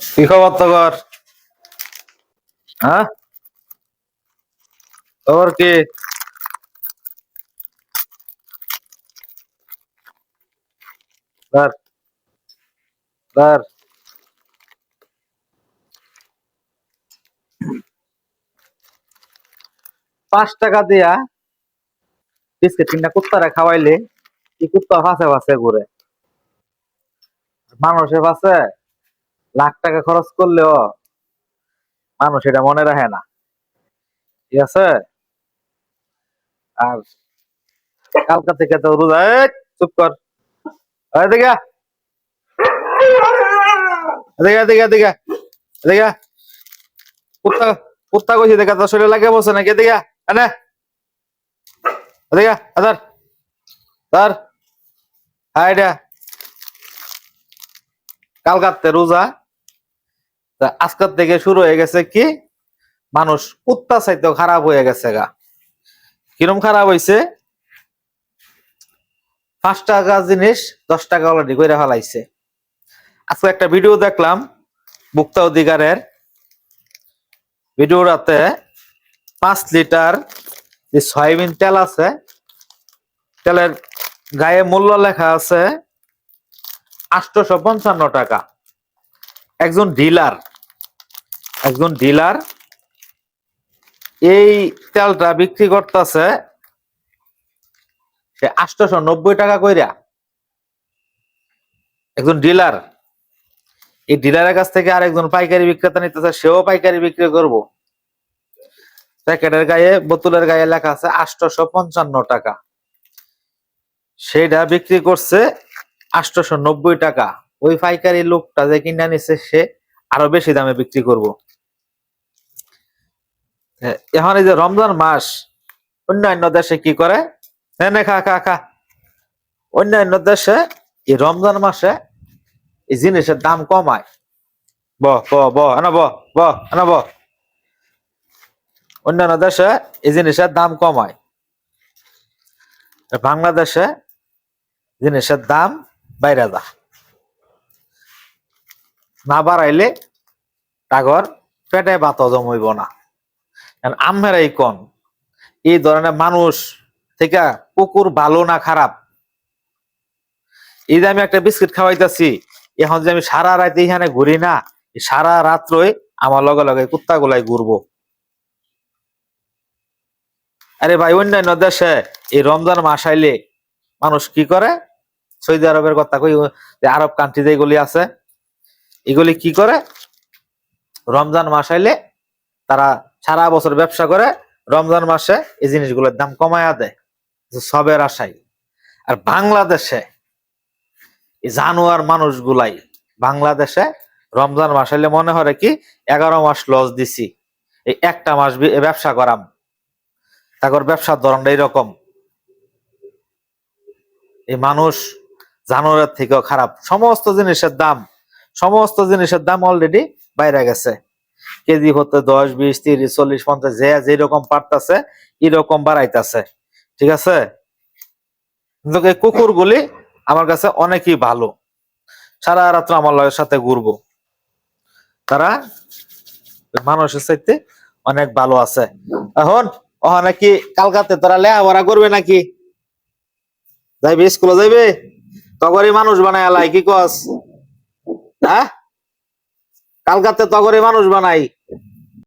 কি খবর তোর? হ্যাঁ? খবর কি? পাঁচ টাকা দিয়া বিস্কিট কিনা কুত্তারে খাওয়াইলে, কি কুত্তা ফাঁসে ফাঁসে ঘুরে? মানুষের পাশে লাখ টাকা খরচ করলেও মানুষ এটা মনে রাখে না। ঠিক আছে? আর কালকা থেকে তো রোজা চুপ কর। দেখা তোর বসে নাকি? এদিকে আদার হ্যাঁ এটা কালকাতে রোজা। আজকের থেকে শুরু হয়ে গেছে কি? মানুষ কুত্তা চাইতেও খারাপ হয়ে গেছে গা। কিরম খারাপ হয়েছে পাঁচ টাকা জিনিস, দশ টাকা অলরেডি করে ফেলাইছে। আজকে একটা ভিডিও দেখলাম মুক্তা অধিকারের। ভিডিওটাতে পাঁচ লিটার যে সয়াবিন তেল আছে, তেলের গায়ে মূল্য লেখা আছে আটশোশো পঞ্চান্ন টাকা। একজন ডিলার একজন ডিলার এই তেলটা বিক্রি করতেছে আটশোশো নব্বই টাকা কইরা। একজন ডিলার, এই ডিলারের কাছ থেকে আরেকজন পাইকারি বিক্রেতা নিতেছে, সেও পাইকারি বিক্রি করব। প্যাকেটের গায়ে, বোতলের গায়ে লেখা আছে আটশোশো পঞ্চান্ন টাকা। সেটা বিক্রি করছে আটশোশো নব্বই টাকা। ওই পাইকারি লোকটা যে কিনে নিছে, সে আরও বেশি দামে বিক্রি করব। এখন এই যে রমজান মাস, অন্যান্য দেশে কি করে? খা খা খা। অন্যান্য দেশে এই রমজান মাসে এই জিনিসের দাম কমায়। ব ব ব ব। অন্যান্য দেশে এই জিনিসের দাম কমায়। বাংলাদেশে জিনিসের দাম বাইরে যা। না বাড়াইলে টাগর পেটে বাত জমইব না। কারণ আমেরাই কন? এই ধরনের মানুষ থেকে কুকুর ভালো না খারাপ? এই যে আমি একটা বিস্কিট খাওয়াইতেছি, এখন যে আমি সারা রাত এখানে ঘুরি না সারা রাত্রই আমার লগে লগে কুত্তা গুলাই ঘুরবো। আরে ভাই, অন্যান্য দেশে এই রমজান মাস আইলে মানুষ কি করে? সৌদি আরবের কথা কই আরব কান্ট্রি যেগুলি আছে, এগুলি কি করে? রমজান মাস আইলে তারা সারা বছর ব্যবসা করে, রমজান মাসে এই জিনিসগুলোর দাম কমায়া দেয়। সবের আশায় আর বাংলাদেশে এই জানোয়ার মানুষগুলাই, বাংলাদেশে রমজান মাস হইলে মনে হয় কি, এগারো মাস লস দিছি, এই একটা মাস ব্যবসা করাম। তারপর ব্যবসার ধরনটা এইরকম এই মানুষ জানোয়ারের থেকেও খারাপ। সমস্ত জিনিসের দাম, সমস্ত জিনিসের দাম অলরেডি বাইরে গেছে। কেজি হতে দশ, বিশ, তিরিশ, চল্লিশ, পঞ্চাশ, যে যেরকম পারতাছে, এরকম বাড়াইতাছে। ঠিক আছে? কিন্তু এই কুকুরগুলি আমার কাছে অনেকই ভালো। সারা রাত্র আমার লগের সাথে ঘুরবো। তারা মানুষের চাইতে অনেক ভালো আছে। এখন, ওখানে কি কালকাতে তোরা লেখাপড়া করবে নাকি? যাইবে, স্কুলে যাইবে? তগরই মানুষ বানাই আলাই কি কস? হ্যাঁ? কালকাতে তগরি মানুষ বানাই।